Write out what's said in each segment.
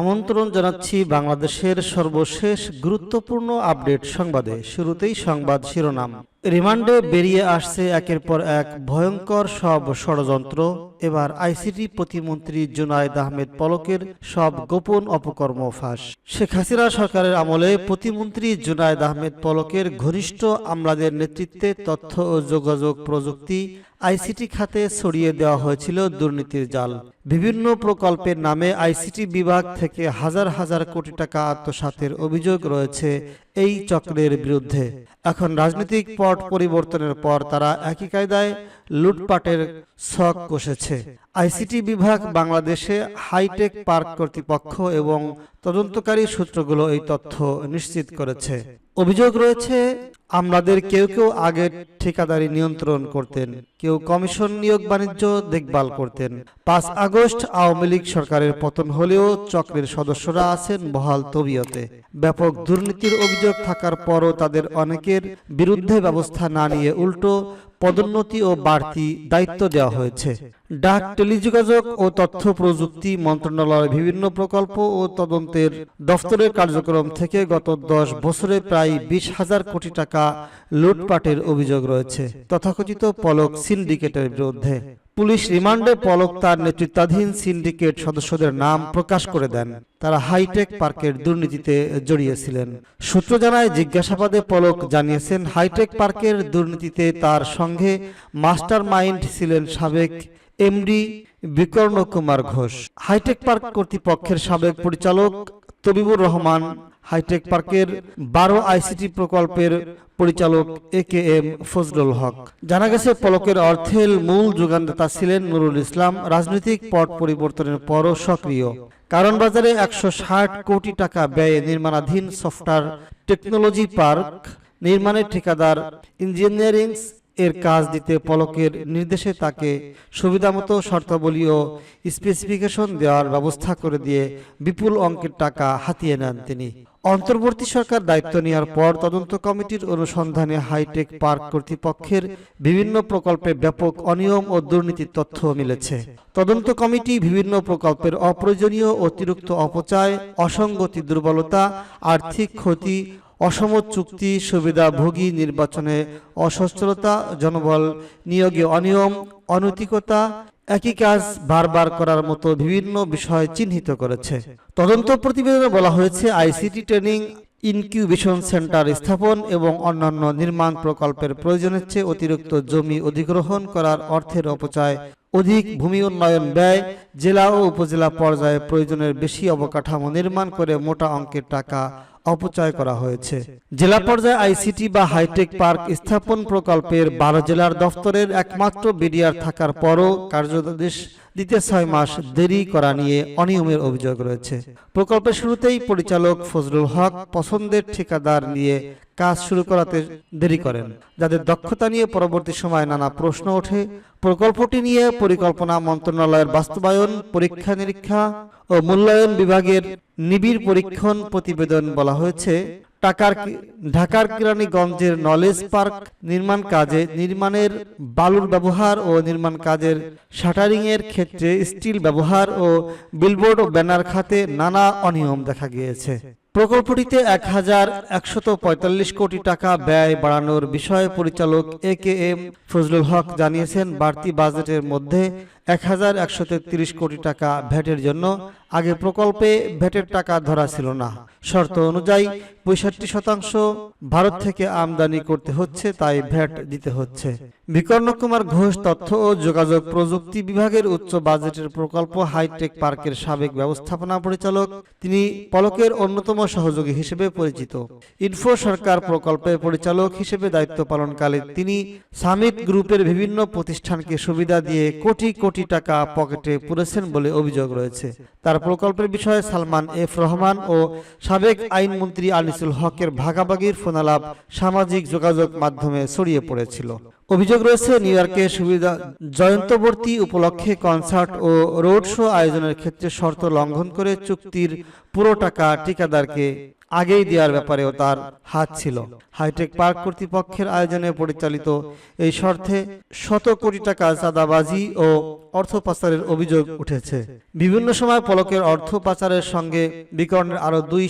আমন্ত্রণ জানাচ্ছি বাংলাদেশের সর্বশেষ গুরুত্বপূর্ণ আপডেট সংবাদে। শুরুতেই সংবাদ শিরোনাম। রিমান্ডে বেরিয়ে আসছে একের পর এক ভয়ঙ্কর সব ষড়যন্ত্র। এবার আইসিটি প্রতিমন্ত্রী জুনায়দ আহমেদ পলকের সব গোপন অপকর্ম ফাঁস। শেখ হাসিনা সরকারের আমলে প্রতিমন্ত্রী জুনায়দ আহমেদ পলকের ঘনিষ্ঠ আমলাদের নেতৃত্বে তথ্য ও যোগাযোগ প্রযুক্তি আইসিটি খাতে ছড়িয়ে দেওয়া হয়েছিল দুর্নীতির জাল। বিভিন্ন প্রকল্পের নামে আইসিটি বিভাগ থেকে হাজার হাজার কোটি টাকা আত্মসাতের অভিযোগ রয়েছে এই চক্রের বিরুদ্ধে। এখন রাজনৈতিক পট পরিবর্তনের পর তারা একই কায়দায় লুটপাটের ছক কষেছে। আইসিটি বিভাগ বাংলাদেশে হাইটেক পার্ক কর্তৃপক্ষ এবং তদন্তকারী সূত্রগুলো এই তথ্য নিশ্চিত করেছে। অভিযোগ রয়েছে, আমলাদের কেউ কেউ আগে ঠিকাদারি নিয়ন্ত্রণ করতেন, কেউ কমিশন নিয়োগ বাণিজ্য দেখভাল করতেন। পাঁচ আগস্ট আওয়ামী লীগ সরকারের পতন হলেও চক্রের সদস্যরা আছেন বহাল তবিয়তে। ব্যাপক দুর্নীতির অভিযোগ থাকার পরও তাদের অনেকের বিরুদ্ধে ব্যবস্থা না নিয়ে উল্টো পদোন্নতি ও বাড়তি দায়িত্ব দেওয়া হয়েছে। ডাক, টেলিযোগাযোগ ও তথ্য প্রযুক্তি মন্ত্রণালয়ের বিভিন্ন প্রকল্প ও তদন্তের দফতরের কার্যক্রম থেকে গত দশ বছরে প্রায় বিশ হাজার কোটি টাকা লুটপাটের অভিযোগ রয়েছে। তথাকথিত পলক সিন্ডিকেটের বিরুদ্ধে। পুলিশ রিমান্ডে পলক তার নেতৃত্বাধীন সিন্ডিকেট সদস্যদের নাম প্রকাশ করে দেন। তারা হাইটেক পার্কের দুর্নীতিতে জড়িয়েছিলেন। সূত্র জানায়, জিজ্ঞাসাবাদে পলক জানিয়েছেন, হাইটেক পার্কের দুর্নীতিতে তার সঙ্গে মাস্টার মাইন্ড ছিলেন সাবেক MD Bikarna Kumar Ghosh. Hi tech park কর্তৃপক্ষের সাবেক পরিচালক তবিবুর রহমান, হাইটেক পার্কের বারো আইসিটি প্রকল্পের পরিচালক এ কে এম ফজলুল হক। জানা গেছে, পলকের অর্থের মূল যোগানদাতা ছিলেন নুরুল ইসলাম। রাজনৈতিক পট পরিবর্তনের পরও সক্রিয়। কারণ বাজারে একশো ষাট কোটি টাকা ব্যয়ে নির্মাণাধীন সফটওয়্যার টেকনোলজি পার্ক, নির্মাণের ঠিকাদার ইঞ্জিনিয়ারিং এর কাজ দিতে পলকের নির্দেশে তাকে সুবিধামতো শর্তাবলী ও স্পেসিফিকেশন দেওয়ার ব্যবস্থা করে দিয়ে বিপুল অঙ্কের টাকা হাতিয়ে নেন তিনি। অন্তর্বর্তী সরকার দায়িত্ব নেওয়ার পর তদন্ত কমিটির অনুসন্ধানে হাইটেক পার্ক কর্তৃপক্ষের বিভিন্ন প্রকল্পে ব্যাপক অনিয়ম ও দুর্নীতির তথ্য মিলেছে। তদন্ত কমিটি বিভিন্ন প্রকল্পের অপ্রয়োজনীয় অতিরিক্ত অপচয়, অসঙ্গতি, দুর্বলতা, আর্থিক ক্ষতি অসম চুক্তি সুবিধা ভোগী নির্বাচনে অসচ্ছলতা, জনবল, নিয়োগে অনিয়ম, অনৈতিকতা একই কাজ বারবার করার মতো বিভিন্ন বিষয় চিহ্নিত করেছে। তদন্ত প্রতিবেদনে বলা হয়েছে, আইসিটি ট্রেনিং ইনকিউবেশন সেন্টার স্থাপন এবং অন্যান্য নির্মাণ প্রকল্পের প্রয়োজনের চেয়ে অতিরিক্ত জমি অধিগ্রহণ করার অর্থের অপচয় অধিক ভূমি উন্নয়ন ব্যয়, জেলা ও উপজেলা পর্যায়ে প্রয়োজনের বেশি অবকাঠামো নির্মাণ করে মোটা অঙ্কের টাকা অপচয় করা হয়েছে। জেলা পর্যায়ে আইসিটি বা হাইটেক পার্ক স্থাপন প্রকল্পের বারো জেলার দফতরের একমাত্র বিডিআর থাকার পরও কার্যাদেশ দিতে ছয় মাস দেরি করা নিয়ে অনিয়মের অভিযোগ রয়েছে। প্রকল্পের শুরুতেই পরিচালক ফজলুল হক পছন্দের ঠিকাদার নিয়ে কাজ শুরু করাতে দেরি করেন। যাদের দক্ষতা নিয়ে পরবর্তী সময় নানা প্রশ্ন ওঠে প্রকল্পটি নিয়ে পরিকল্পনা মন্ত্রণালয়ের বাস্তবায়ন পরীক্ষা নিরীক্ষা ও মূল্যায়ন বিভাগের নিবিড় পরীক্ষণ প্রতিবেদন বলা হয়েছে। টাকার ঢাকার কিরানীগঞ্জের নলেজ পার্ক নির্মাণ কাজে নির্মাণের বালুর ব্যবহার ও নির্মাণ কাজের শাটারিং এর ক্ষেত্রে স্টিল ব্যবহার ও বিলবোর্ড ও ব্যানার খাতে নানা অনিয়ম দেখা গিয়েছে। প্রকল্পটিতে এক হাজার একশত পঁয়তাল্লিশ কোটি টাকা ব্যয় বাড়ানোর বিষয়ে পরিচালক এ কে এম ফজলুল হক জানিয়েছেন বাড়তি বাজেটের মধ্যে এক হাজার একশো তেত্রিশ কোটি টাকা ভ্যাটের জন্য আগে প্রকল্পে ভ্যাটের টাকা ধরা ছিল না। শর্ত অনুযায়ী পঁয়ষট্টি শতাংশ ভারত থেকে আমদানি করতে হচ্ছে, তাই ভ্যাট দিতে হচ্ছে। বিকর্ণ কুমার ঘোষ তথ্য ও যোগাযোগ প্রযুক্তি বিভাগের উচ্চ বাজেটের প্রকল্প হাইটেক পার্কের সাবেক ব্যবস্থাপনা পরিচালক, তিনি পলকের অন্যতম সহযোগী হিসেবে পরিচিত। ইনফো সরকার প্রকল্পের পরিচালক হিসেবে দায়িত্ব পালনকালে তিনি সামিট গ্রুপের বিভিন্ন প্রতিষ্ঠানকে সুবিধা দিয়ে কোটি কোটি টাকা পকেটে পুরেছেন বলে অভিযোগ রয়েছে। তার প্রকল্পের বিষয়ে সালমান এফ রহমান ও সাবেক আইনমন্ত্রী আনিসুল হকের ভাগাভাগির ফোনালাপ সামাজিক যোগাযোগ মাধ্যমে ছড়িয়ে পড়েছিল। অভিযোগ রয়েছে, নিউ ইয়র্কে সুবিধা জয়ন্তবর্তী উপলক্ষে কনসার্ট ও রোড শো আয়োজনের ক্ষেত্রে শর্ত লঙ্ঘন করে চুক্তির পুরো টাকা ঠিকাদারকে আগেই দেওয়ার ব্যাপারেও তার হাত ছিল। হাইটেক পার্ক কর্তৃপক্ষের আয়োজনে পরিচালিত এই শর্তে শত কোটি টাকা চাঁদাবাজি ও অর্থ পাচারের অভিযোগ উঠেছে। বিভিন্ন সময় পলকের অর্থ পাচারের সঙ্গে বিকরণের আরও দুই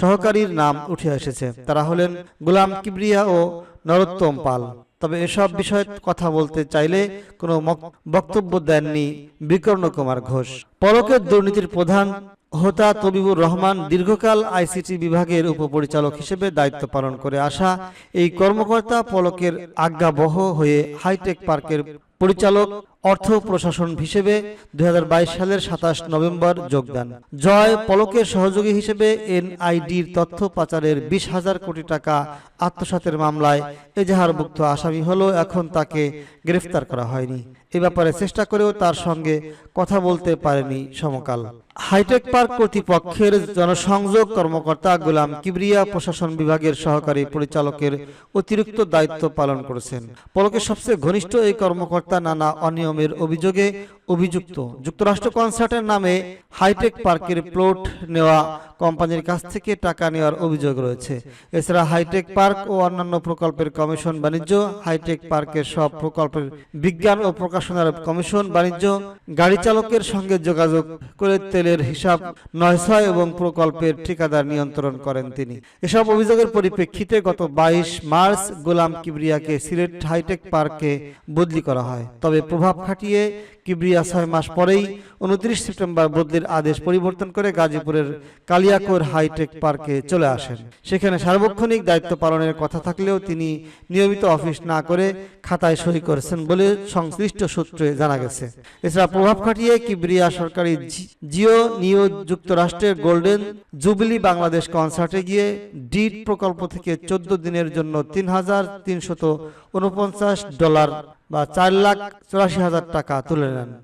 সহকারীর নাম উঠে এসেছে। তারা হলেন গোলাম কিবরিয়া ও নরোত্তম পাল। তবে এসব বিষয়ে কথা বলতে চাইলে কোনো বক্তব্য দেননি বিকর্ণ কুমার ঘোষ। পলকের দুর্নীতির প্রধান হোতা তবিবুর রহমান দীর্ঘকাল আইসিটি বিভাগের উপপরিচালক হিসেবে দায়িত্ব পালন করে আসা এই কর্মকর্তা পলকের আজ্ঞাবহ হয়ে হাইটেক পার্কের পরিচালক, অর্থ প্রশাসন হিসেবে দুই সালের সাতাশ নভেম্বর যোগদান জয় পলকের সহযোগী হিসেবে এনআইডির তথ্য পাচারের বিশ হাজার কোটি টাকা আত্মসাতের মামলায় এজাহারভুক্ত আসামি হলেও এখন তাকে গ্রেফতার করা হয়নি। এ ব্যাপারে চেষ্টা করেও তার সঙ্গে কথা বলতে পারেনি সমকাল। হাইটেক পার্ক কর্তৃপক্ষের জনসংযোগ কর্মকর্তা গোলাম কিবরিয়া প্রশাসন বিভাগের সহকারী পরিচালকের অতিরিক্ত দায়িত্ব পালন করেছেন। পলকের সবচেয়ে ঘনিষ্ঠ এই কর্মকর্তা নানা অনিয়মের অভিযোগে অভিযুক্ত। যুক্তরাষ্ট্র কনসার্টের নামে হাইটেক পার্কের প্লট নেওয়া কোম্পানির কাছ থেকে টাকা নেওয়ার অভিযোগ রয়েছে। এছাড়া হাইটেক পার্ক ও অন্যান্য প্রকল্পের কমিশন বাণিজ্য, হাইটেক পার্কের সব প্রকল্পের বিজ্ঞান ও প্রকাশনার কমিশন বাণিজ্য, গাড়ি চালকের সঙ্গে যোগাযোগ করে তেলের হিসাব নয় ছয় এবং প্রকল্পের ঠিকাদার নিয়ন্ত্রণ করেন তিনি। এসব অভিযোগের পরিপ্রেক্ষিতে গত বাইশ মার্চ গোলাম কিবরিয়াকে সিলেট হাইটেক পার্কে বদলি করা হয়। তবে প্রভাব খাটিয়ে কিবরিয়া ছয় মাস পরেই উনত্রিশ সেপ্টেম্বর বদলির আদেশ পরিবর্তন করে গাজীপুরের কালিয়াকোর হাইটেক পার্কে চলে আসেন। সেখানে সার্বক্ষণিক দায়িত্ব পালনের কথা থাকলেও তিনি নিয়মিত অফিস না করে খাতায় সই করেছেন বলে সংশ্লিষ্ট সূত্রে জানা গেছে। এছাড়া প্রভাব খাটিয়ে কিবরিয়া সরকারি জিও নিউ যুক্তরাষ্ট্রের গোল্ডেন জুবিলি বাংলাদেশ কনসার্টে গিয়ে ডিড প্রকল্প থেকে চোদ্দ দিনের জন্য তিন হাজার তিনশত ডলার বা চার লাখ চুরাশি হাজার টাকা তুলে নেন।